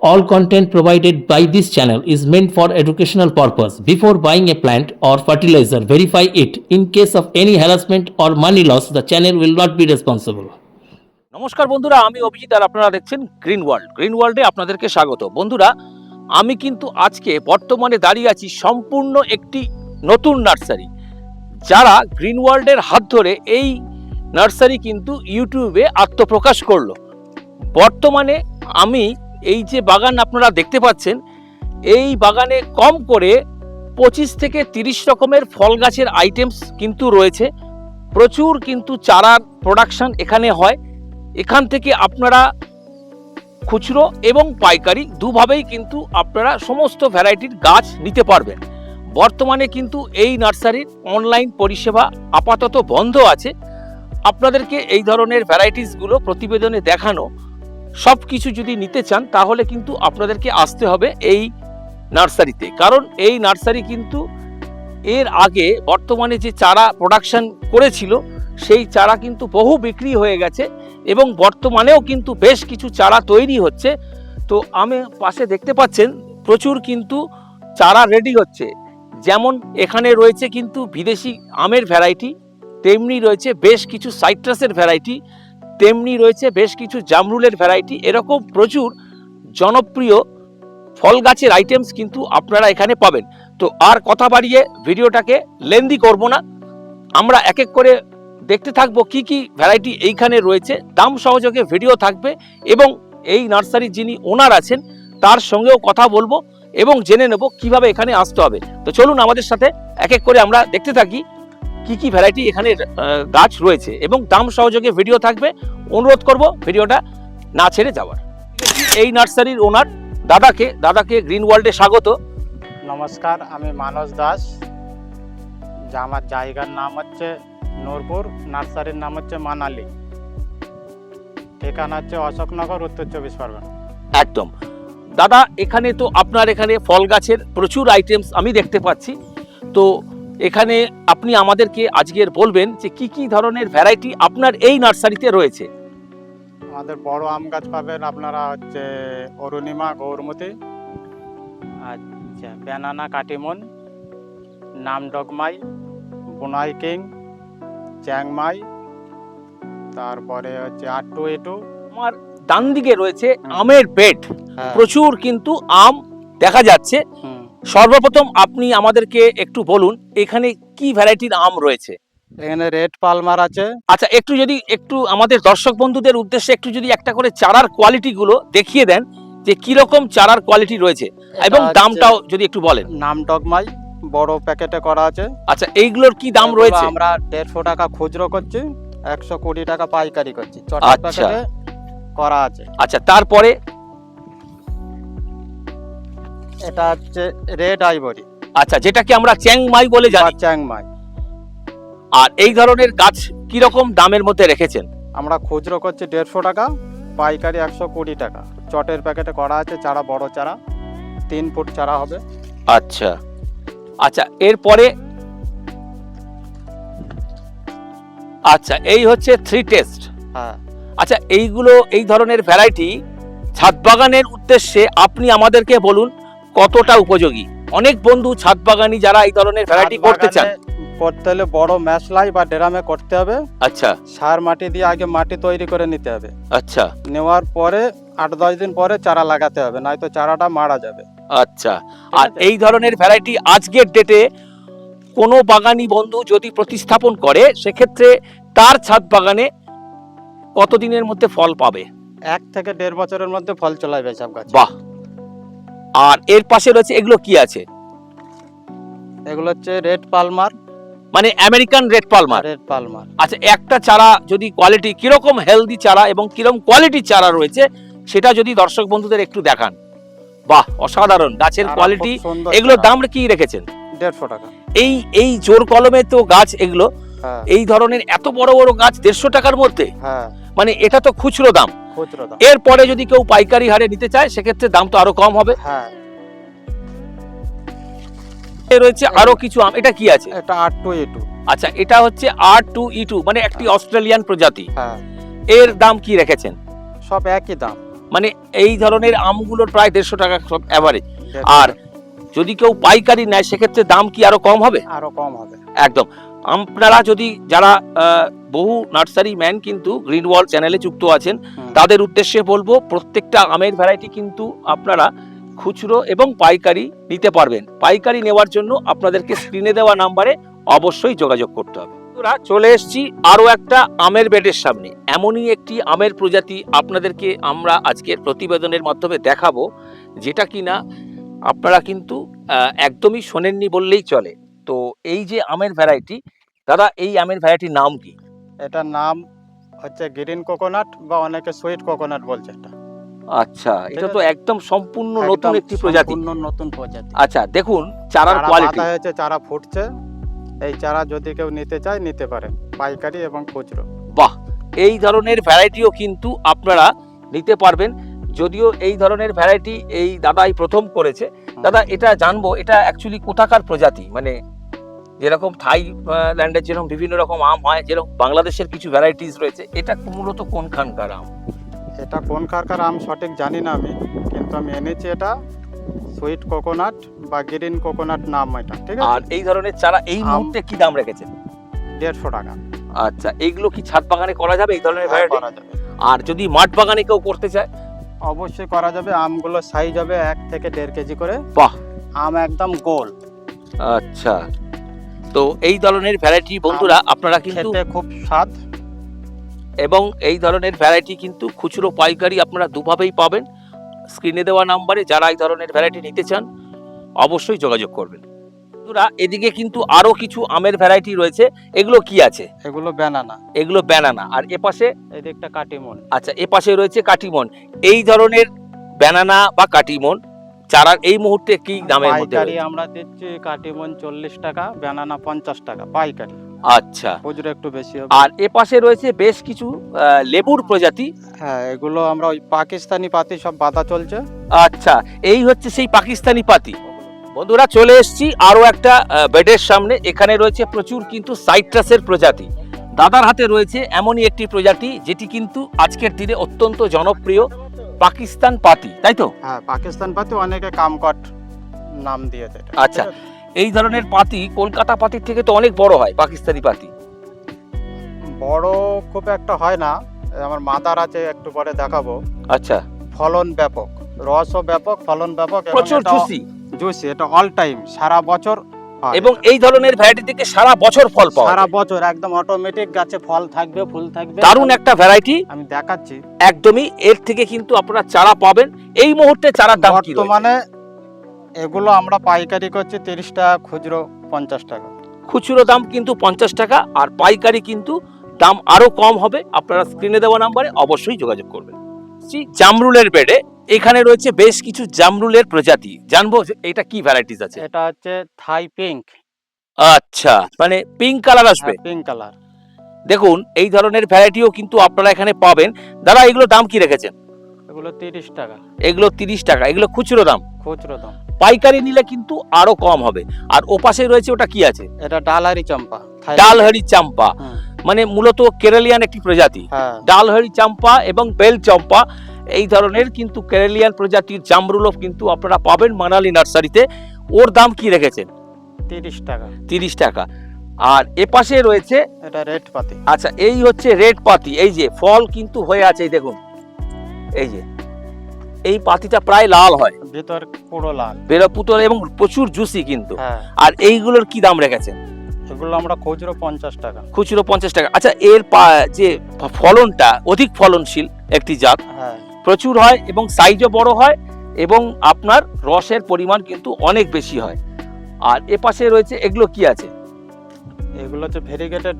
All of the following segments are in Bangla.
All content provided by this channel is meant for educational purpose. Before buying a plant or fertilizer, verify it. In case of any harassment or money loss, the channel will not be responsible. নমস্কার বন্ধুরা আমি অভিজিৎ আর আপনারা দেখছেন গ্রিন ওয়ার্ল্ড গ্রিন ওয়ার্ল্ডে আপনাদেরকে স্বাগত বন্ধুরা আমি কিন্তু আজকে বর্তমানে দাঁড়িয়ে আছি সম্পূর্ণ একটি নতুন নার্সারি যারা গ্রিন ওয়ার্ল্ডের হাত ধরে এই নার্সারি কিন্তু ইউটিউবে আত্মপ্রকাশ করল বর্তমানে আমি এই যে বাগান আপনারা দেখতে পাচ্ছেন, এই বাগানে কম করে পঁচিশ থেকে তিরিশ রকমের ফল গাছের আইটেমস কিন্তু রয়েছে। প্রচুর কিন্তু চারার প্রোডাকশন এখানে হয়। এখান থেকে আপনারা খুচরো এবং পাইকারি দুভাবেই কিন্তু আপনারা সমস্ত ভ্যারাইটির গাছ নিতে পারবেন। বর্তমানে কিন্তু এই নার্সারির অনলাইন পরিষেবা আপাতত বন্ধ আছে। আপনাদেরকে এই ধরনের ভ্যারাইটিসগুলো প্রতিবেদনে দেখানো। সব কিছু যদি নিতে চান, তাহলে কিন্তু আপনাদেরকে আসতে হবে এই নার্সারিতে। কারণ এই নার্সারি কিন্তু এর আগে বর্তমানে যে চারা প্রোডাকশন করেছিল, সেই চারা কিন্তু বহু বিক্রি হয়ে গেছে এবং বর্তমানেও কিন্তু বেশ কিছু চারা তৈরি হচ্ছে। তো আমি পাশে দেখতে পাচ্ছেন, প্রচুর কিন্তু চারা রেডি হচ্ছে। যেমন এখানে রয়েছে কিন্তু বিদেশি আমের ভ্যারাইটি তেমনি রয়েছে বেশ কিছু সাইট্রাসের ভ্যারাইটি তেমনি রয়েছে বেশ কিছু জামরুলের ভ্যারাইটি এরকম প্রচুর জনপ্রিয় ফল গাছের আইটেমস কিন্তু আপনারা এখানে পাবেন। তো আর কথা বাড়িয়ে ভিডিওটাকে লেন্দি করব না। আমরা এক এক করে দেখতে থাকব কি কি ভ্যারাইটি এইখানে রয়েছে। দাম সহযোগে ভিডিও থাকবে এবং এই নার্সারির যিনি ওনার আছেন, তার সঙ্গেও কথা বলব এবং জেনে নেব কীভাবে এখানে আসতে হবে। তো চলুন আমাদের সাথে এক এক করে আমরা দেখতে থাকি। কি কি ভ্যারাইটি এখানে গাছ রয়েছে এবং দাম সহযোগে ভিডিও থাকবে। অনুরোধ করব ভিডিওটা না ছেড়ে যাওয়ার। এই নার্সারির ওনার দাদাকে দাদাকে গ্রিন ওয়ার্ল্ডে স্বাগত। নমস্কার আমি মানস দাস। যা আমার জায়গার নাম হচ্ছে নূরপুর নার্সারির নাম হচ্ছে মানালি। ঠিকানা হচ্ছে অশোকনগর উত্তর চব্বিশ পরগনা। একদম। দাদা এখানে তো আপনার এখানে ফল গাছের প্রচুর আইটেমস আমি দেখতে পাচ্ছি। তো এখানে আপনি আমাদেরকে আজকের বলবেন যে কি কি ধরনের ভ্যারাইটি আপনার এই নার্সারিতে রয়েছে। আমাদের বড় আম গাছ পাবেন আপনারা হচ্ছে অরুণিমা গৌরমতি আচ্ছা ব্যানানা কাটিমন নাম ডগমাই বুনাই কিং চ্যাংমাই তারপরে হচ্ছে আর টু এটু আমার ডান দিকে রয়েছে আমের বেড প্রচুর কিন্তু আম দেখা যাচ্ছে। সর্বপ্রথম আপনি আমাদেরকে একটু বলুন এখানে কি ভ্যারাইটির আম রয়েছে? এখানে রেড পালমার আছে। আচ্ছা একটু যদি একটু আমাদের দর্শক বন্ধুদের উদ্দেশ্যে একটু যদি একটা করে চারার কোয়ালিটি গুলো দেখিয়ে দেন যে কি রকম চারার কোয়ালিটি রয়েছে এবং দামটাও যদি একটু বলেন। নাম ডগমাই বড় প্যাকেটে করা আছে। আচ্ছা এইগুলোর কি দাম রয়েছে? আমরা দেড়শো টাকা খুচরো করছি একশো কুড়ি টাকা পাইকারি করছি। আচ্ছা। করা আছে। আচ্ছা তারপরে এটা হচ্ছে রেড আইভরি আচ্ছা যেটাকে আমরা চ্যাংমাই বলে জানি। চ্যাংমাই আর এই ধরনের গাছ কি রকম দামের মধ্যে রেখেছেন? আমরা খুচরো করছি দেড়শো টাকা পাইকারি একশো কুড়ি টাকা। চটের প্যাকেটে করা আছে চারা বড় চারা তিন ফুট চারা হবে। আচ্ছা। আচ্ছা এরপরে আচ্ছা এই হচ্ছে থ্রি টেস্ট হ্যাঁ। আচ্ছা এইগুলো এই ধরনের ভ্যারাইটি ছাদ বাগানের উদ্দেশ্যে আপনি আমাদেরকে বলুন কতটা উপযোগী? অনেক বন্ধু ছাদ বাগানি যারা এই ধরনের ভ্যারাইটি করতে চান। করতে হলে বড় ম্যাশলাই বা ড্রামে করতে হবে। আচ্ছা। সার মাটি দিয়ে আগে মাটি তৈরি করে নিতে হবে। আচ্ছা। নেওয়ার পরে আট দশ দিন পরে চারা লাগাতে হবে নয়তো চারাটা মারা যাবে। আচ্ছা। আর এই ধরনের ভ্যারাইটি আজকের ডেটে কোনো বাগানি বন্ধু যদি প্রতিস্থাপন করে সেক্ষেত্রে তার ছাদ বাগানে কতদিনের মধ্যে ফল পাবে? এক থেকে দেড় বছরের মধ্যে ফল চলে যাবে সব গাছ। বাহ! আর এর পাশে রয়েছে এগুলো কি আছে? এগুলো হচ্ছে রেড পালমার। মানে American red Palmer. Red Palmer. আচ্ছা একটা চারা যদি কোয়ালিটি কীরকম হেলদি চারা এবং কীরকম কোয়ালিটির চারা রয়েছে সেটা যদি দর্শক বন্ধুদের একটু দেখান। বাহ অসাধারণ। গাছের কোয়ালিটি এগুলোর দাম কি রেখেছেন? দেড়শো টাকা। এই এই জোর কলমে তো গাছ এগুলো। হ্যাঁ। এই ধরনের এত বড় বড় গাছ দেড়শো টাকার মধ্যে? হ্যাঁ। মানে এটা তো খুচরো দাম। এরপরে যদি কেউ পাইকারি হারে নিতে চায় সেক্ষেত্রে দাম তো আরও কম হবে। হ্যাঁ। রয়েছে আরও কিছু আম এটা কি আছে? এটা আর টু ই টু আচ্ছা এটা হচ্ছে আর টু ই টু মানে একটি অস্ট্রেলিয়ান প্রজাতি। হ্যাঁ। এর দাম কি রেখেছেন? সব একই দাম। মানে এই ধরনের আমগুলোর প্রায় দেড়শো টাকা সব অ্যাভারেজ আর যদি কেউ পাইকারি নেয় সেক্ষেত্রে দাম কি আরও কম হবে? আরও কম হবে। একদম। আপনারা যদি যারা বহু নার্সারি ম্যান কিন্তু গ্রিন ওয়াল চ্যানেলে যুক্ত আছেন তাদের উদ্দেশ্যে বলব প্রত্যেকটা আমের ভ্যারাইটি কিন্তু আপনারা খুচরো এবং পাইকারি নিতে পারবেন। পাইকারি নেওয়ার জন্য আপনাদেরকে স্ক্রিনে দেওয়া নাম্বারে অবশ্যই যোগাযোগ করতে হবে। বন্ধুরা, চলে এসেছি আরও একটা আমের বেডের সামনে। এমনই একটি আমের প্রজাতি আপনাদেরকে আমরা আজকের প্রতিবেদনের মাধ্যমে দেখাবো যেটা কি না আপনারা কিন্তু একদমই শোনেননি বললেই চলে। তো এই যে আমের ভ্যারাইটি দাদা এই আমের ভ্যারাইটির নাম কি? এটার নাম হচ্ছে গ্রিন কোকোনাট বা অনেকে সুইট কোকোনাট বলছে এটা। আচ্ছা এটা তো একদম সম্পূর্ণ নতুন একটি প্রজাতি। সম্পূর্ণ নতুন প্রজাতি। আচ্ছা দেখুন চারার চারা কোয়ালিটি হয়েছে চারা ফুটছে। এই চারা যদি কেউ নিতে চায় নিতে পারে। পাইকারি এবং খুচরো। বাহ এই ধরনের ভ্যারাইটিও কিন্তু আপনারা নিতে পারবেন। যদিও এই ধরনের ভ্যারাইটি এই দাদাই প্রথম করেছে। দাদা এটা জানব এটা অ্যাকচুয়ালি কোথাকার প্রজাতি? মানে যেরকম থাই ল্যান্ডের যেরকম বিভিন্ন রকম আম হয় যেরকম বাংলাদেশের কিছু ভ্যারাইটিস রয়েছে এটা মূলত কোনখানকার আম? এটা কোনখানকার আম সঠিক জানি না আমি কিন্তু আমি এনেছি এটা সুইট কোকোনাট বা গ্রিন কোকোনাট নাম এটা ঠিক আছে? আর এই ধরনের চারা এই মুহূর্তে কি দাম রেখেছেন? দেড়শো টাকা। আচ্ছা এইগুলো কি ছাদ বাগানে করা যাবে এই ধরনের ভ্যারাইটি আর যদি মাঠ বাগানে কেউ করতে চায়? অবশ্যই করা যাবে আমগুলো সাইজ হবে এক থেকে দেড় কেজি করে। বাহ! আম একদম গোল। আচ্ছা। তো এই ধরনের ভ্যারাইটি বন্ধুরা আপনারা কিন্তু খুব স্বাদ। এবং এই ধরনের ভ্যারাইটি কিন্তু খুচরো পাইকারি আপনারা দুভাবেই পাবেন। স্ক্রিনে দেওয়া নাম্বারে যারা এই ধরনের ভ্যারাইটি নিতে চান অবশ্যই যোগাযোগ করবেন। বন্ধুরা এদিকে কিন্তু আরও কিছু আমের ভ্যারাইটি রয়েছে। এগুলো কি আছে? এগুলো ব্যানানা এগুলো ব্যানানা আর এপাশে এই দিকটা কাটিমন। আচ্ছা এপাশে রয়েছে কাটিমন। এই ধরনের ব্যানানা বা কাটিমন চারার এই মুহূর্তে কি দামের মধ্যে পাইকারি আমরা দিচ্ছি কাটিমন চল্লিশ টাকা ব্যানানা পঞ্চাশ টাকা পাইকারি। আচ্ছা। খুচরো একটু বেশি হবে। আর এপাশে রয়েছে বেশ কিছু লেবুর প্রজাতি। হ্যাঁ এগুলো আমরা ওই পাকিস্তানি পাতি সব বাধা চলছে। আচ্ছা এই হচ্ছে সেই পাকিস্তানি পাতি। বন্ধুরা চলে এসেছি আরও একটা বেডের সামনে। এখানে রয়েছে প্রচুর কিন্তু সাইট্রাসের প্রজাতি। দাদার হাতে রয়েছে এমনই একটি প্রজাতি যেটি কিন্তু আজকের দিনে অত্যন্ত জনপ্রিয়। পাকিস্তান পাতি তাই তো হ্যাঁ পাকিস্তান পাতি অনেকে কামকট নাম দিয়েছে এটা। আচ্ছা। এই ধরনের পাতি কলকাতা পাতির থেকে তো অনেক বড় হয় পাকিস্তানি পাতি বড় খুব একটা হয় না এই আমার মাদার আছে একটু পরে দেখাবো আচ্ছা ফলন ব্যাপক রসও ব্যাপক ফলন ব্যাপক এবং প্রচুর এটা জুসি জুসি এটা অল টাইম সারা বছর এবং এই ধরনের ভ্যারাইটি থেকে সারা বছর ফল পাওয়া সারা বছর একদম অটোমেটিক গাছে ফল থাকবে ফুল থাকবে। দারুণ একটা ভ্যারাইটি আমি দেখাচ্ছি। একদমই এর থেকে কিন্তু আপনারা চারা পাবেন। এই মুহূর্তে চারার দাম কি? বর্তমানে এগুলো আমরা পাইকারি করছি তিরিশ টাকা খুচরো পঞ্চাশ টাকা। খুচরো দাম কিন্তু পঞ্চাশ টাকা আর পাইকারি কিন্তু দাম আরও কম হবে। আপনারা স্ক্রিনে দেওয়া নাম্বারে অবশ্যই যোগাযোগ করবেন। শ্রী জামরুলের বেডে এখানে রয়েছে বেশ কিছু জামরুলের প্রজাতি। জানব যে এটা কি ভ্যারাইটিস আছে? এটা হচ্ছে থাই পিঙ্ক আচ্ছা মানে পিঙ্ক কালার আসবে। পিঙ্ক কালার দেখুন এই ধরনের ভ্যারাইটিও কিন্তু আপনারা এখানে পাবেন। দাদা এগুলো দাম কি রেখেছেন? এগুলো তিরিশ টাকা। এগুলো তিরিশ টাকা। এগুলো খুচরো দাম? খুচরো দাম। পাইকারি নিলে কিন্তু আরও কম হবে। আর ওপাশে রয়েছে ওটা কি আছে? এটা ডালহারি চম্পা। ডালহারি চাম্পা। মানে মূলত কেরালিয়ান একটি প্রজাতি। হ্যাঁ। ডালহারি চাম্পা এবং বেল চম্পা। এই ধরনের কিন্তু কেরালিয়ান প্রজাতির জামরুলও কিন্তু আপনারা পাবেন মানালি নার্সারিতে। ওর দাম কি রেখেছেন? তিরিশ টাকা। তিরিশ টাকা। আর এপাশে রয়েছে এটা রেড পাতি। আচ্ছা এই হচ্ছে রেড পাতি। এই যে ফল কিন্তু হয়ে আছে এই দেখুন। এই যে এই পাতিটা প্রায় লাল হয়। ভেতর পুরো লাল। বেরোপুতল এবং প্রচুর জুসি কিন্তু। হ্যাঁ। আর এইগুলোর কি দাম রেখেছেন? এগুলো আমরা খুচরো পঞ্চাশ টাকা। খুচরো পঞ্চাশ টাকা। আচ্ছা এর পা- যে ফলনটা অধিক ফলনশীল একটি জাত। হ্যাঁ। প্রচুর হয় এবং সাইজও বড় হয় এবং আপনার রসের পরিমাণ কিন্তু অনেক বেশি হয়। আর এপাশে রয়েছে এগুলো কি আছে? এগুলো হচ্ছে ভেরিগেটেড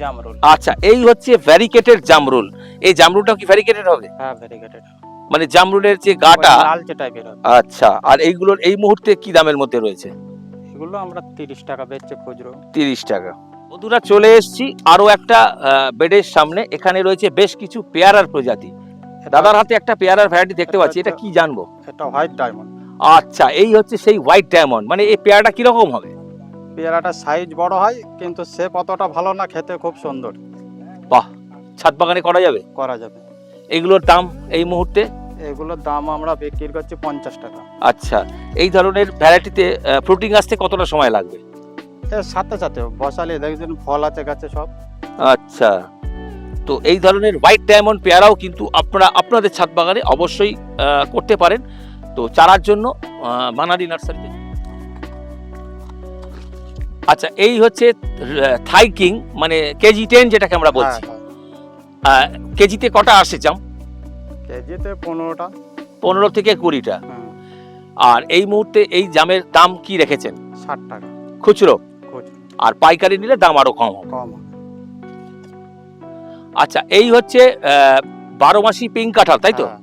জামরুল আচ্ছা এই হচ্ছে ভ্যারিকেটেড জামরুল এই জামরুলটা কি ভ্যারিকেটেড হবে? হ্যাঁ ভেরিগেটেড মানে জামরুলের যে গাটা লালচে টাইপের হবে। আচ্ছা আর এইগুলোর এই মুহূর্তে কি দামের মধ্যে রয়েছে? এগুলো আমরা তিরিশ টাকা বেচছে খুচরো। তিরিশ টাকা। বন্ধুরা চলে এসেছি আরও একটা বেডের সামনে। এখানে রয়েছে বেশ কিছু পেয়ারার প্রজাতি। দাদার হাতে একটা পেয়ারার ভ্যারাইটি দেখতে পাচ্ছি এটা কি জানব? এটা হোয়াইট ডায়মন্ড আচ্ছা এই হচ্ছে সেই হোয়াইট ডায়মন্ড মানে এই পেয়ারাটা কীরকম হবে? পেয়ারাটা সাইজ বড় হয় কিন্তু সে অতটা ভালো না খেতে খুব সুন্দর। বাহ ছাদ বাগানে করা যাবে? করা যাবে। এগুলোর দাম এই মুহূর্তে? এগুলোর দাম আমরা বিক্রি করছি পঞ্চাশ টাকা। আচ্ছা এই ধরনের ভ্যারাইটিতে ফ্রুটিং আসতে কতটা সময় লাগবে? এর সাথে সাথে বসালে দেখছেন ফল আছে গাছে সব। আচ্ছা। তো এই ধরনের হোয়াইট ডায়মন্ড পেয়ারাও কিন্তু আপনারা আপনাদের ছাদ বাগানে অবশ্যই করতে পারেন। তো চারার জন্য বানারি নার্সারিতে। আচ্ছা এই হচ্ছে থাই কিং মানে কেজি টেন যেটাকে আমরা বলছি। হ্যাঁ, কেজিতে কটা আসে জাম? কেজিতে পনেরোটা। পনেরো থেকে কুড়িটা। আর এই মুহূর্তে এই জামের দাম কি রেখেছেন? ষাট টাকা। খুচরো? আর পাইকারি নিলে দাম আরও কম কম আচ্ছা এই হচ্ছে বারো মাসি পিঙ্ক কাঁঠাল তাই তো? হ্যাঁ,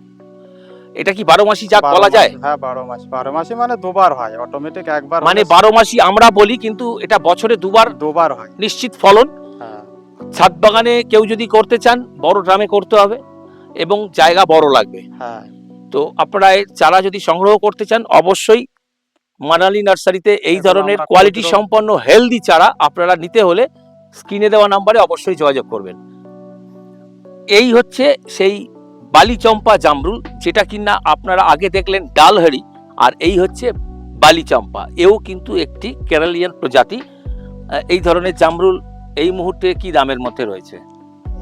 এটা কি বারো মাসি বারো বলা যায়? হ্যাঁ বারো মাস। বারো মাসে মানে দুবার হয় অটোমেটিক একবার মানে বারো মাসি আমরা বলি কিন্তু এটা বছরে দুবার দুবার হয়। নিশ্চিত ফলন। হ্যাঁ। ছাদ বাগানে কেউ যদি করতে চান বড় ড্রামে করতে হবে এবং জায়গা বড় লাগবে। হ্যাঁ। তো আপনারা চারা যদি সংগ্রহ করতে চান অবশ্যই মানালি নার্সারিতে এই ধরনের কোয়ালিটি সম্পন্ন হেলদি চারা আপনারা নিতে হলে স্ক্রিনে দেওয়া নাম্বারে অবশ্যই যোগাযোগ করবেন। এই হচ্ছে সেই বালিচম্পা জামরুল যেটা কিনা আপনারা আগে দেখলেন ডালহারি আর এই হচ্ছে বালিচম্পা। এও কিন্তু একটি কেরালিয়ান প্রজাতি। এই ধরনের জামরুল এই মুহূর্তে কি দামের মধ্যে রয়েছে?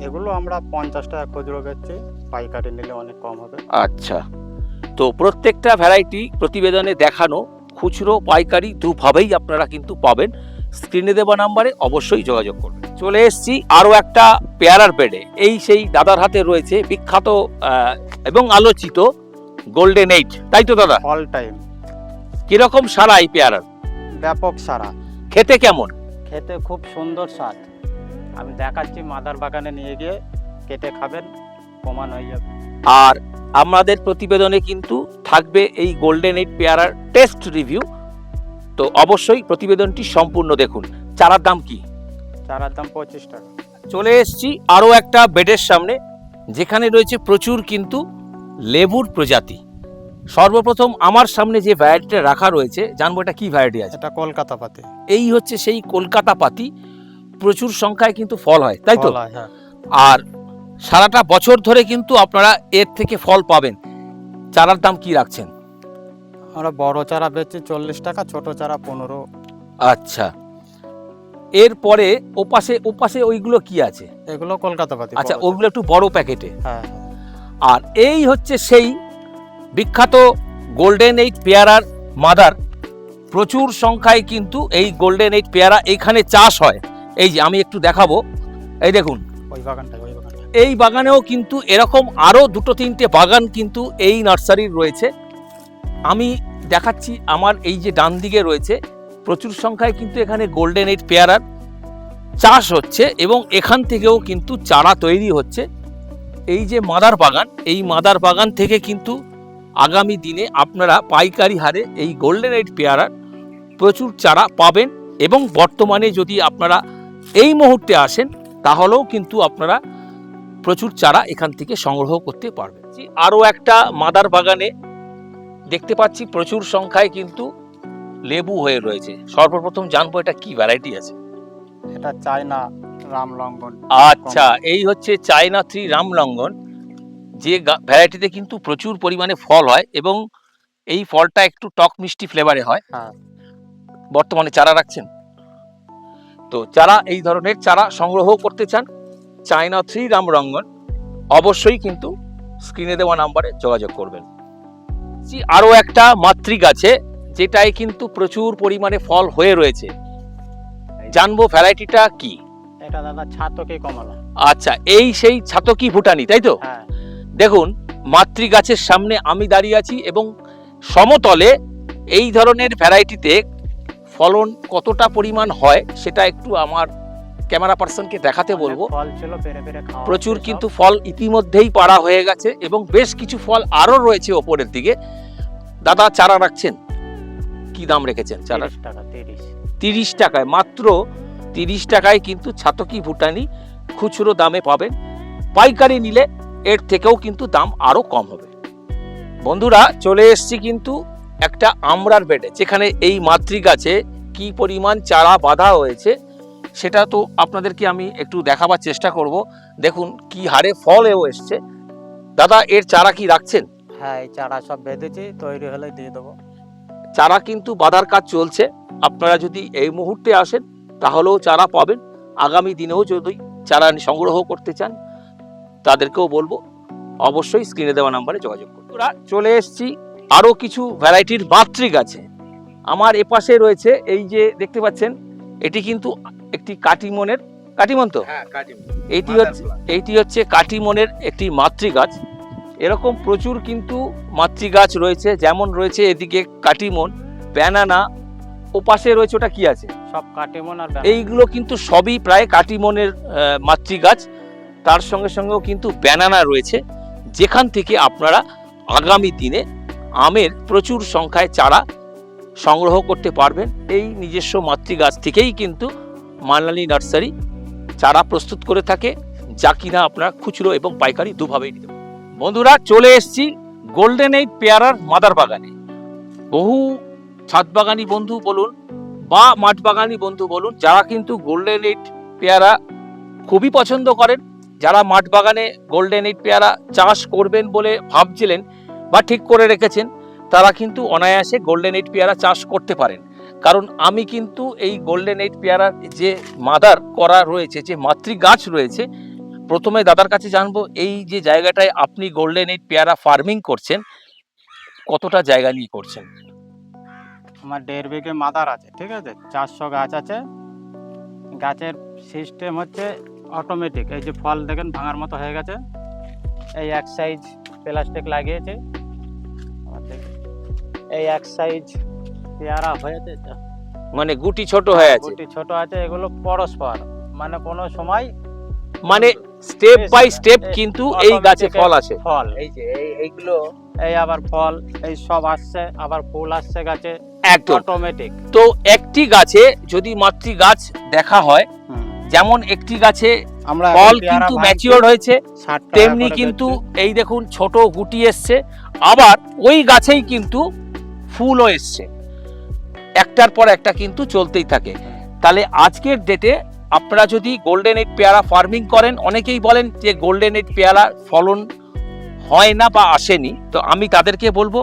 এগুলো আমরা পঞ্চাশ টাকা খুচরো বেচছি পাইকারি নিলে অনেক কম হবে। আচ্ছা। তো প্রত্যেকটা ভ্যারাইটি প্রতিবেদনে দেখানো খুচরো পাইকারি দুভাবেই আপনারা কিন্তু পাবেন। স্ক্রিনে দেওয়া নাম্বারে অবশ্যই যোগাযোগ করবেন। চলে এসেছি আরও একটা পেয়ারার বেডে এই সেই দাদার হাতে রয়েছে বিখ্যাত এবং আলোচিত গোল্ডেন এইট তাই তো দাদা? অল টাইম কীরকম সারা এই পেয়ারার? ব্যাপক সারা। খেতে কেমন? খেতে খুব সুন্দর স্বাদ। আমি দেখাচ্ছি মাদার বাগানে নিয়ে গিয়ে কেটে খাবেন প্রমাণ হয়ে যাবে। আর আমাদের প্রতিবেদনে কিন্তু থাকবে এই গোল্ডেন এইট পেয়ারার টেস্ট রিভিউ তো অবশ্যই প্রতিবেদনটি সম্পূর্ণ দেখুন। চারার দাম কি? চারার দাম পঁচিশ টাকা। চলে এসছি আরও একটা বেডের সামনে যেখানে রয়েছে প্রচুর কিন্তু লেবুর প্রজাতি। সর্বপ্রথম আমার সামনে যে ভ্যারাইটিটা রাখা রয়েছে জানব এটা কি ভ্যারাইটি আছে। এটা কলকাতা পাতে। এই হচ্ছে সেই কলকাতা পাতি প্রচুর সংখ্যায় কিন্তু ফল হয় তাই তো? হ্যাঁ। আর সারাটা বছর ধরে কিন্তু আপনারা এর থেকে ফল পাবেন। চারার দাম কি রাখছেন? আমরা বড় চারা বেচছি চল্লিশ টাকা ছোট চারা পনেরো। আচ্ছা। এরপরে ওপাশে ওপাশে ওইগুলো কি আছে? এগুলো কলকাতা পাতি আচ্ছা বড় ওইগুলো একটু বড় প্যাকেটে। হ্যাঁ। আর এই হচ্ছে সেই বিখ্যাত গোল্ডেন এইট পেয়ারার মাদার। প্রচুর সংখ্যায় কিন্তু এই গোল্ডেন এইট পেয়ারা এইখানে চাষ হয়। এই যে আমি একটু দেখাবো। এই দেখুন। ওই বাগানটা ওই বাগানটা এই বাগানেও কিন্তু এরকম আরও দুটো তিনটে বাগান কিন্তু এই নার্সারির রয়েছে। আমি দেখাচ্ছি আমার এই যে ডান দিকে রয়েছে, প্রচুর সংখ্যায় কিন্তু এখানে গোল্ডেন এইট পেয়ারার চাষ হচ্ছে এবং এখান থেকেও কিন্তু চারা তৈরি হচ্ছে। এই যে মাদার বাগান, এই মাদার বাগান থেকে কিন্তু আগামী দিনে আপনারা পাইকারি হারে এই গোল্ডেন এইট পেয়ারার প্রচুর চারা পাবেন এবং বর্তমানে যদি আপনারা এই মুহূর্তে আসেন, তাহলেও কিন্তু আপনারা প্রচুর চারা এখান থেকে সংগ্রহ করতে পারবেন। আরও একটা মাদার বাগানে দেখতে পাচ্ছি প্রচুর সংখ্যায় কিন্তু লেবু হয়ে রয়েছে। সর্বপ্রথম জানব এটা কি ভ্যারাইটি আছে। এটা চায়না রাম রামলঙ্গন। আচ্ছা এই হচ্ছে চায়না থ্রি রামলঙ্গন যে ভ্যারাইটিতে কিন্তু প্রচুর পরিমাণে ফল হয় এবং এই ফলটা একটু টক মিষ্টি ফ্লেভারে হয়। হ্যাঁ। বর্তমানে চারা রাখছেন। তো চারা এই ধরনের চারা সংগ্রহ করতে চান চায়না থ্রি রামরঙ্গন অবশ্যই কিন্তু স্ক্রিনে দেওয়া নাম্বারে যোগাযোগ করবেন। জি, আরও একটা মাতৃ গাছে যেটায় কিন্তু প্রচুর পরিমাণে ফল হয়ে রয়েছে। জানব ভ্যারাইটিটা কি? এটা দাদা ছাতকে কমলা। আচ্ছা এই সেই ছাতকি ভুটানি তাই তো? হ্যাঁ। দেখুন মাতৃ গাছের সামনে আমি দাঁড়িয়ে আছি এবং সমতলে এই ধরনের ভ্যারাইটিতে ফলন কতটা পরিমাণ হয় সেটা একটু আমার ক্যামেরা পার্সনকে দেখাতে বলব। প্রচুর কিন্তু ফল ইতিমধ্যেই পাড়া হয়ে গেছে এবং বেশ কিছু ফল আরও রয়েছে ওপরের দিকে। দাদা চারা রাখছেন? কি দাম রেখেছেন চারা? তিরিশ টাকা তিরিশ। তিরিশ টাকায় মাত্র তিরিশ টাকায় কিন্তু ছাতকি ভুটানি খুচরো দামে পাবেন। পাইকারি নিলে এর থেকেও কিন্তু দাম আরও কম হবে। বন্ধুরা চলে এসছি কিন্তু একটা আমরার বেডে যেখানে এই মাতৃ গাছে কি পরিমাণ চারা বাঁধা হয়েছে সেটা তো আপনাদেরকে আমি একটু দেখাবার চেষ্টা করব। দেখুন কি হারে ফল এও এসছে। দাদা এর চারা কি রাখছেন? হ্যাঁ এই চারা সব বেঁধেছি তৈরি হলে দিয়ে দেবো। চারা কিন্তু বাঁধার কাজ চলছে। আপনারা যদি এই মুহূর্তে আসেন তাহলেও চারা পাবেন। আগামী দিনেও যদি চারা সংগ্রহ করতে চান তাদেরকেও বলব অবশ্যই স্ক্রিনে দেওয়া নাম্বারে যোগাযোগ করুন। চলে এসেছি। আরও কিছু ভ্যারাইটির মাতৃ গাছে। আমার এপাশে রয়েছে এই যে দেখতে পাচ্ছেন এটি কিন্তু একটি কাটিমনের কাটিমন তো? হ্যাঁ কাটিম এইটি হচ্ছে এইটি হচ্ছে কাটিমনের একটি মাতৃ গাছ এরকম প্রচুর কিন্তু মাতৃ গাছ রয়েছে। যেমন রয়েছে এদিকে কাটিমন ব্যানানা ও পাশে রয়েছে ওটা কি আছে? সব কাটিমন আর এইগুলো কিন্তু সবই প্রায় কাটিমনের আহ, মাতৃ গাছ তার সঙ্গে সঙ্গেও কিন্তু ব্যানানা রয়েছে। যেখান থেকে আপনারা আগামী দিনে আমের প্রচুর সংখ্যায় চারা সংগ্রহ করতে পারবেন। এই নিজস্ব মাতৃ গাছ থেকেই কিন্তু মানালি নার্সারি, চারা প্রস্তুত করে থাকে, যা কিনা আপনারা খুচরো এবং পাইকারি দুভাবেই নিতে বন্ধুরা, চলে এসেছি গোল্ডেন এইট পেয়ারার মাদার বাগানে। বহু ছাদ বাগানি বন্ধু বলুন বা মাঠ বাগানি বন্ধু বলুন, যারা কিন্তু গোল্ডেন এইট পেয়ারা খুবই পছন্দ করেন, যারা মাঠ বাগানে গোল্ডেন এইট পেয়ারা চাষ করবেন বলে ভাবছিলেন বা ঠিক করে রেখেছেন, তারা কিন্তু অনায়াসে গোল্ডেন এইট পেয়ারা চাষ করতে পারেন। কারণ আমি কিন্তু এই গোল্ডেন এইট পেয়ারার যে মাদার করা রয়েছে, যে মাতৃ গাছ রয়েছে, প্রথমে দাদার কাছে জানব এই যে জায়গাটায় আপনি গোল্ডেন এইট পেয়ারা ফার্মিং করছেন, কতটা জায়গা নিয়ে করছেন? আমার দেড় বিঘে মাদার আছে, ঠিক আছে? চারশো গাছ আছে। গাছের সিস্টেম হচ্ছে অটোমেটিক এই যে ফল দেখেন, ভাঙার মতো হয়ে গেছে। এই এক সাইজ প্লাস্টিক লাগিয়েছে। এই এক সাইজ পেয়ারা হয়েছে মানে গুটি ছোট হয়ে আছে। গুটি ছোট আছে এগুলো পরস্পর। মানে কোনো সময় মানে স্টেপ বাই স্টেপ কিন্তু এই গাছে ফল আসে ফল। এই যে এই এইগুলো এই আবার ফল এই সব আসছে আবার ফুল আসছে গাছে। একদম। অটোমেটিক তো একটি গাছে যদি মাতৃ গাছ দেখা হয় যেমন একটি গাছে আমরা ফল কিন্তু ম্যাচিওর হয়েছে 60 টাকা তেমনি কিন্তু এই দেখুন ছোট গুটি এসছে। আবার ওই গাছেই কিন্তু ফুলও এসছে। একটার পর একটা কিন্তু চলতেই থাকে। তাহলে আজকের ডেটে আপনারা যদি গোল্ডেন এইট পেয়ারা ফার্মিং করেন অনেকেই বলেন যে গোল্ডেন এইট পেয়ারা ফলন হয় না বা আসেনি। তো আমি তাদেরকে বলব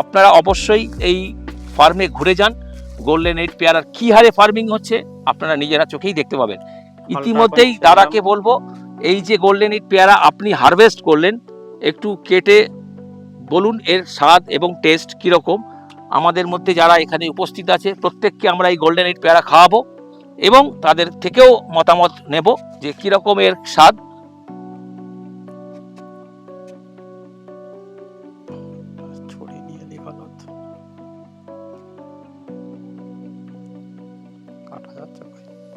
আপনারা অবশ্যই এই ফার্মে ঘুরে যান। গোল্ডেন এইট পেয়ারার কি হারে ফার্মিং হচ্ছে আপনারা নিজেরা চোখেই দেখতে পাবেন। ইতিমধ্যেই দাদাকে বলব এই যে গোল্ডেন ইট পেয়ারা আপনি হারভেস্ট করলেন একটু কেটে বলুন এর স্বাদ এবং টেস্ট কীরকম। আমাদের মধ্যে যারা এখানে উপস্থিত আছে প্রত্যেককে আমরা এই গোল্ডেন এইট পেয়ারা খাওয়াবো এবং তাদের থেকেও মতামত নেব যে কীরকম এর স্বাদ।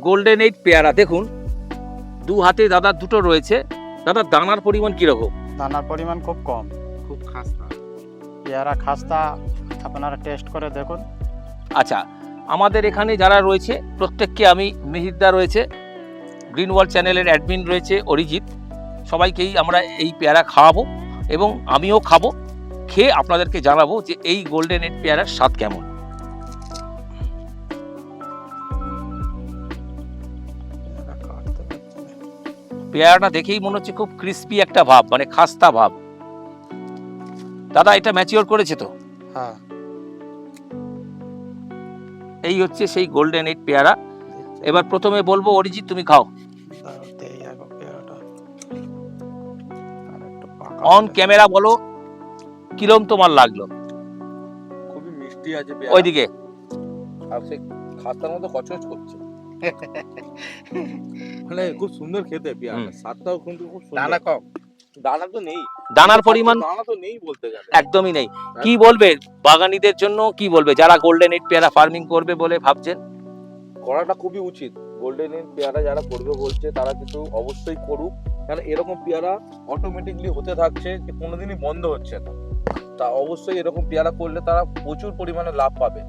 গোল্ডেন এইট পেয়ারা দেখুন দু হাতে দাদা দুটো রয়েছে। দাদা দানার পরিমাণ কীরকম দানার পরিমাণ খুব কম। খুব খাস্তা। পেয়ারা খাস্তা আপনারা টেস্ট করে দেখুন। আচ্ছা আমাদের এখানে যারা রয়েছে প্রত্যেককে আমি মিহিরদা রয়েছে গ্রিন ওয়ার্ল্ড চ্যানেলের অ্যাডমিন রয়েছে অরিজিৎ। সবাইকেই আমরা এই পেয়ারা খাওয়াবো এবং আমিও খাব। খেয়ে আপনাদেরকে জানাব যে এই গোল্ডেন এড পেয়ারার স্বাদ কেমন। পেয়ারা না। পেয়ারাটা দেখেই মনে হচ্ছে খুব ক্রিস্পি একটা ভাব মানে খাস্তা ভাব। দাদা এটা ম্যাচিওর করেছে তো? হ্যাঁ। এই হচ্ছে সেই গোল্ডেন এড পেয়ারা। এবার প্রথমে বলব অরিজিৎ তুমি খাও। অন ক্যামেরা বলো কিরম তোমার লাগল? খুবই মিষ্টি আছে ওইদিকে। আর সে খাস্তার মতো কচকচ করছে। মানে খুব সুন্দর খেতে পেয়ারা স্বাদটাও কিন্তু খুব সুন্দর। দানা কম। দানা তো নেই। দানার পরিমাণ দানা তো নেই বলতে গেলে। একদমই নেই। কি বলবে? বাগানীদের জন্য কি বলবে? যারা গোল্ডেন এইট পেয়ারা ফার্মিং করবে বলে ভাবছেন? করাটা খুবই উচিত। গোল্ডেন ইন পেয়ারা যারা করবে বলছে তারা কিন্তু অবশ্যই করুক। কারণ এরকম পেয়ারা অটোমেটিকলি হতে থাকছে যে কোনোদিনই বন্ধ হচ্ছে না। তা অবশ্যই এরকম পেয়ারা করলে তারা প্রচুর পরিমাণে লাভ পাবে।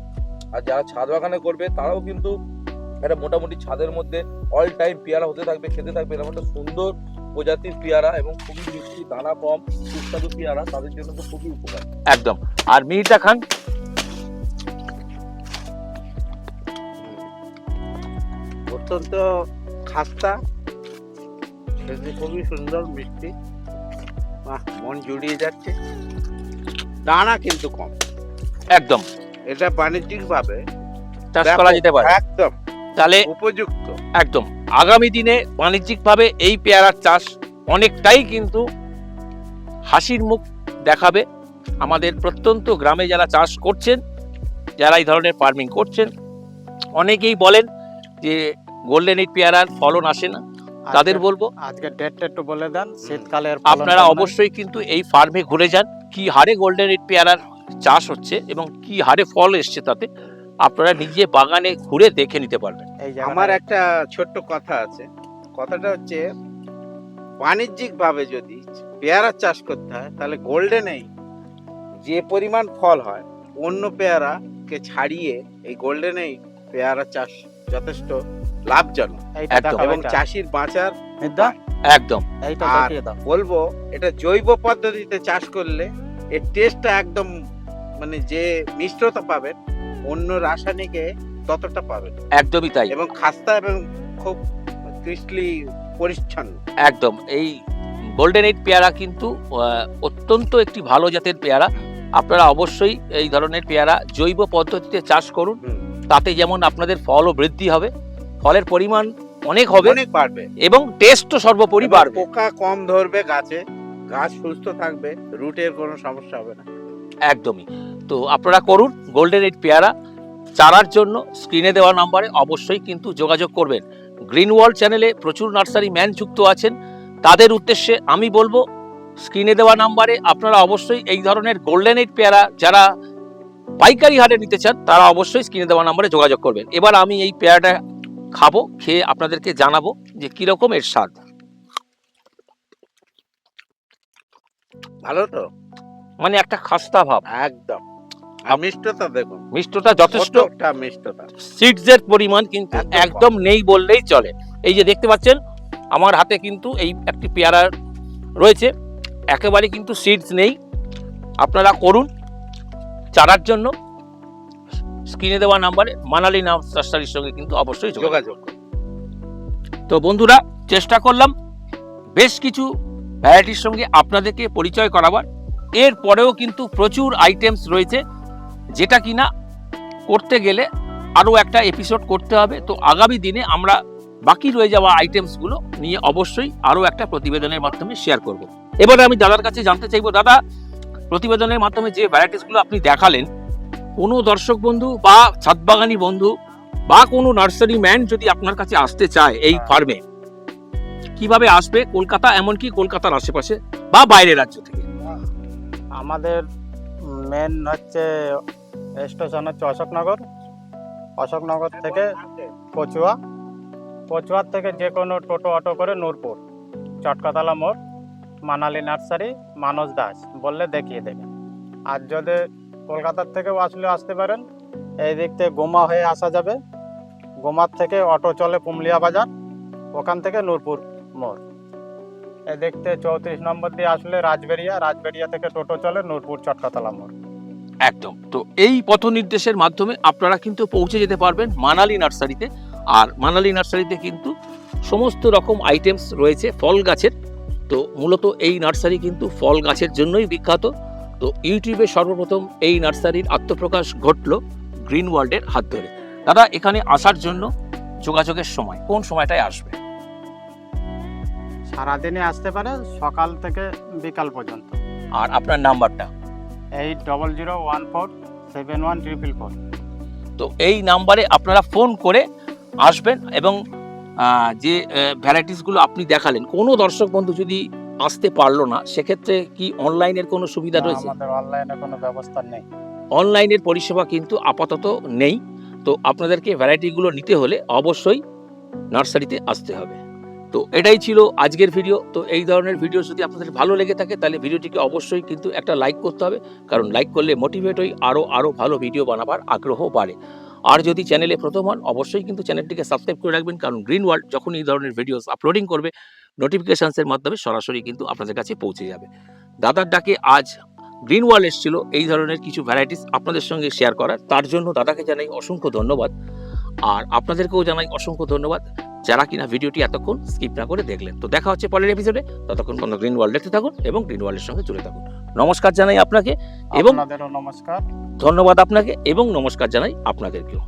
আর যারা ছাদ বাগানে করবে তারাও কিন্তু একটা মোটামুটি ছাদের মধ্যে অল টাইম পেয়ারা হতে থাকবে খেতে থাকবে। এরকম একটা সুন্দর প্রজাতির পেয়ারা এবং খুবই মিষ্টি দানা কম সুস্বাদু পেয়ারা তাদের জন্য তো খুবই উপকার। একদম। আর মিহিরদা খান। অত্যন্ত খাস্তা খুবই সুন্দর মিষ্টি। বাহ মন জুড়িয়ে যাচ্ছে। দানা কিন্তু কম। একদম। এটা বাণিজ্যিক ভাবে চাষ করা যেতে পারে। একদম তাহলে উপযুক্ত। একদম। আগামী দিনে বাণিজ্যিকভাবে এই পেয়ারার চাষ অনেকটাই কিন্তু হাসির মুখ দেখাবে। আমাদের প্রত্যন্ত গ্রামে যারা চাষ করছেন যারা এই ধরনের ফার্মিং করছেন অনেকেই বলেন যে গোল্ডেন এইট পেয়ারার ফলন আসে না। তাদের বলব আজকে ডেটটা একটু বলে দেন শীতকালের আপনারা অবশ্যই কিন্তু এই ফার্মে ঘুরে যান কি হারে গোল্ডেন এইট পেয়ারার চাষ হচ্ছে এবং কি হারে ফল এসছে তাতে আপনারা নিজে বাগানে ঘুরে দেখে নিতে পারবেন। আমার একটা ছোট্ট কথা আছে। কথাটা হচ্ছে বাণিজ্যিক ভাবে যদি পেয়ারা চাষ করতে হয় তাহলে গোল্ডেনেই যে পরিমাণ ফল হয় অন্য পেয়ারাকে ছাড়িয়ে এই গোল্ডেনেই পেয়ারা চাষ যথেষ্ট লাভজনক। এবং চাষির বাঁচার একদম। আর- বলব এটা জৈব পদ্ধতিতে চাষ করলে এর টেস্টটা একদম মানে যে মিষ্টতা পাবেন অন্য রাসায়নিকে ততটা পাবেন একদমই তাই। এবং খাস্তা এবং খুব ক্রিস্টলি পরিচ্ছন্ন। একদম। এই গোল্ডেন এইট পেয়ারা কিন্তু অত্যন্ত একটি ভালো জাতের পেয়ারা। আপনারা অবশ্যই এই ধরনের পেয়ারা জৈব পদ্ধতিতে চাষ করুন। তাতে যেমন আপনাদের ফলও বৃদ্ধি হবে ফলের পরিমাণ অনেক হবে অনেক বাড়বে। এবং টেস্টও সর্বোপরি বাড়বে। পোকা কম ধরবে গাছে গাছ সুস্থ থাকবে রুটের কোনো সমস্যা হবে না। একদমই। তো আপনারা করুন গোল্ডেন এইট পেয়ারা। চারার জন্য স্ক্রিনে দেওয়া নাম্বারে অবশ্যই কিন্তু যোগাযোগ করবেন। গ্রিন ওয়ার্ল্ড চ্যানেলে প্রচুর নার্সারি ম্যান যুক্ত আছেন। তাদের উদ্দেশ্যে আমি বলব স্ক্রিনে দেওয়া নাম্বারে আপনারা অবশ্যই এই ধরনের গোল্ডেন এইট পেয়ারা যারা পাইকারি হারে নিতে চান তারা অবশ্যই স্ক্রিনে দেওয়া নাম্বারে যোগাযোগ করবেন। এবার আমি এই পেয়ারাটা খাব খেয়ে আপনাদেরকে জানাব যে কীরকম এর স্বাদ। ভালো তো? মানে একটা খাস্তা ভাব। একদম। মিষ্টতা দেখুন। মিষ্টতা যথেষ্ট। মিষ্টতা। সিডসের পরিমাণ কিন্তু একদম নেই বললেই চলে। এই যে দেখতে পাচ্ছেন আমার হাতে কিন্তু এই একটি পেয়ারা রয়েছে। একেবারে কিন্তু সিডস নেই। আপনারা করুন চারার জন্য। স্ক্রিনে দেওয়া নাম্বারে মানালি নার্সারির সঙ্গে কিন্তু অবশ্যই যোগাযোগ তো বন্ধুরা চেষ্টা করলাম বেশ কিছু ভ্যারাইটির সঙ্গে আপনাদেরকে পরিচয় করাবার। এরপরেও কিন্তু প্রচুর আইটেমস রয়েছে। যেটা কিনা করতে গেলে আরও একটা এপিসোড করতে হবে। তো আগামী দিনে আমরা বাকি রয়ে যাওয়া আইটেমসগুলো নিয়ে অবশ্যই আরও একটা প্রতিবেদনের মাধ্যমে শেয়ার করব। এবারে আমি দাদার কাছে জানতে চাইব, দাদা, প্রতিবেদনের মাধ্যমে যে ভ্যারাইটিসগুলো আপনি দেখালেন, কোনো দর্শক বন্ধু বা ছাদবাগানি বন্ধু বা কোনো নার্সারি ম্যান যদি আপনার কাছে আসতে চায় এই ফার্মে কীভাবে আসবে কলকাতা, এমনকি কলকাতার আশেপাশে বা বাইরের রাজ্য থেকে? আমাদের মেন হচ্ছে স্টেশন হচ্ছে অশোকনগর। অশোকনগর থেকে কচুয়া কচুয়ার থেকে যে কোনো টোটো, অটো করে নূরপুর। চটকাতলা মোড়, মানালি নার্সারি, মানস দাস। বললে দেখিয়ে দেবে। আর যদি কলকাতার থেকেও আসলে আসতে পারেন, এই দিক থেকে গোমা হয়ে আসা যাবে। গোমার থেকে অটো চলে কুমলিয়া বাজার, ওখান থেকে নূরপুর মোড়। দেখতে চৌত্রিশ নম্বর দিয়ে আসলে রাজবেরিয়া রাজবেরিয়া থেকে টোটো চলে নূরপুর চটকাতলা মোড়। একদম। তো এই পথ নির্দেশের মাধ্যমে আপনারা কিন্তু পৌঁছে যেতে পারবেন মানালি নার্সারিতে। আর মানালি নার্সারিতে কিন্তু সমস্ত রকম আইটেমস রয়েছে ফল গাছের। তো মূলত এই নার্সারি কিন্তু ফল গাছের জন্যই বিখ্যাত। তো ইউটিউবে সর্বপ্রথম এই নার্সারির আত্মপ্রকাশ ঘটলো গ্রিন ওয়ার্ল্ডের হাত ধরে। দাদা, এখানে আসার জন্য যোগাযোগের সময় কোন সময়টায় আসবে? সারাদিনে আসতে পারে সকাল থেকে বিকাল পর্যন্ত। আর আপনার নাম্বারটা? Eight double zero one four seven one triple four. তো এই নাম্বারে আপনারা ফোন করে আসবেন এবং যে ভ্যারাইটিসগুলো আপনি দেখালেন কোনো দর্শক বন্ধু যদি আসতে পারল না সেক্ষেত্রে কি অনলাইনের কোনো সুবিধা রয়েছে? আমাদের অনলাইনে কোনো ব্যবস্থা নেই। অনলাইনের পরিষেবা কিন্তু আপাতত নেই। তো আপনাদেরকে ভ্যারাইটিগুলো নিতে হলে অবশ্যই নার্সারিতে আসতে হবে। তো এটাই ছিল আজকের ভিডিও তো এই ধরনের ভিডিও যদি আপনাদের ভালো লেগে থাকে, তাহলে ভিডিওটিকে অবশ্যই কিন্তু একটা লাইক করতে হবে। কারণ লাইক করলে মোটিভেট হই আরও আরও ভালো ভিডিও বানাবার আগ্রহ বাড়ে। আর যদি চ্যানেলে প্রথম হন, অবশ্যই কিন্তু চ্যানেলটিকে সাবস্ক্রাইব করে রাখবেন। কারণ গ্রিন ওয়ার্ল্ড যখন এই ধরনের ভিডিওস আপলোডিং করবে নোটিফিকেশানসের মাধ্যমে সরাসরি কিন্তু আপনাদের কাছে পৌঁছে যাবে। দাদার ডাকে আজ গ্রিন ওয়াল এসেছিল। এই ধরনের কিছু ভ্যারাইটিস আপনাদের সঙ্গে শেয়ার করার। তার জন্য দাদাকে জানাই অসংখ্য ধন্যবাদ। আর আপনাদেরকেও জানাই অসংখ্য ধন্যবাদ। যারা কিনা ভিডিওটি এতক্ষণ স্কিপ না করে দেখলেন। তো দেখা হচ্ছে পরের এপিসোডে ততক্ষণ কোনো গ্রিন ওয়ার্ল্ড দেখতে থাকুন এবং গ্রিন ওয়ার্ল্ডের সঙ্গে জুড়ে থাকুন। নমস্কার জানাই আপনাকে এবং- নমস্কার। ধন্যবাদ আপনাকে এবং নমস্কার জানাই আপনাদেরকেও।